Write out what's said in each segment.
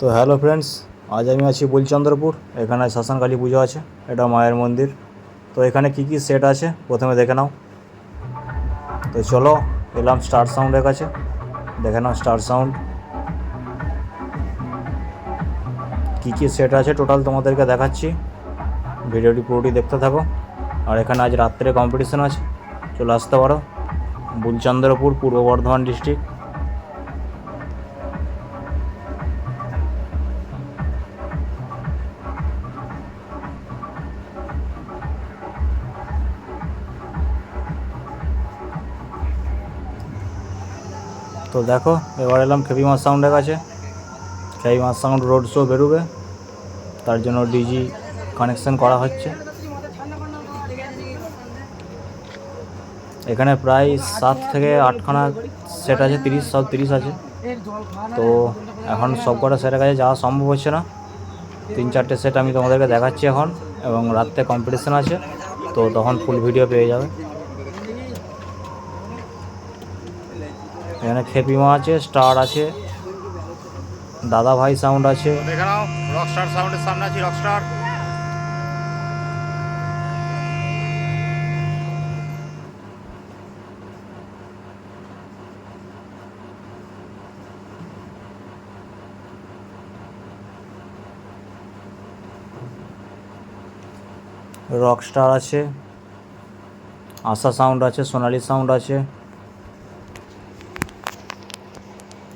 তো hello friends, আজ আমি আছি বুলচন্দ্রপুর, এখানে শ্মশানকালী পুজো আছে, এটা মায়ের মন্দির। তো এখানে কি কি সেট আছে, প্রথমে দেখে নাও। তো চলো, এলাম স্টার সাউন্ডের কাছে, দেখে নাও স্টার সাউন্ড কী কী সেট আছে টোটাল তোমাদেরকে দেখাচ্ছি, ভিডিওটি পুরোটি দেখতে থাকো। আর এখানে আজ রাত্রে কম্পিটিশন আছে, চলে আসতে পারো। বুলচন্দ্রপুর, পূর্ব বর্ধমান ডিস্ট্রিক্ট তো দেখো, এবার এলাম খেপি মাছ সাউন্ডের কাছে। খেপি মাছ সাউন্ড রোড শো বেরোবে। তার জন্য ডিজি কানেকশন করা হচ্ছে। এখানে প্রায় সাত থেকে আটখানা সেট আছে, তিরিশ, সব তিরিশ আছে। তো এখন সব কটা সেটের কাছে যাওয়া সম্ভব হচ্ছে না। তিন চারটে সেট আমি তোমাদেরকে দেখাচ্ছি এখন, এবং রাত্রে কম্পিটিশান আছে। তো তখন ফুল ভিডিও পেয়ে যাবে। এখানে খেপিমা আছে স্টার আছে দাদা ভাই সাউন্ড আছে। দেখে নাও রকস্টার সাউন্ডের সামনে আছি রকস্টার রক স্টার আছে আশা সাউন্ড আছে সোনালি সাউন্ড আছে।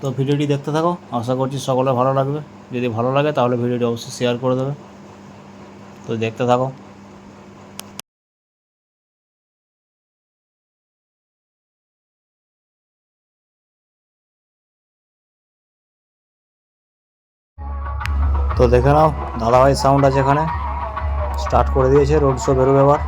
তো ভিডিওটি দেখতে থাকো। আশা করছি সকলে ভালো লাগবে। যদি ভালো লাগে তাহলে ভিডিওটি অবশ্যই শেয়ার করে দেবে। তো দেখতে থাকো। তো দেখে নাও দাদাভাই সাউন্ড আছে এখানে। স্টার্ট করে দিয়েছে রোড শো বেরোবে এবার।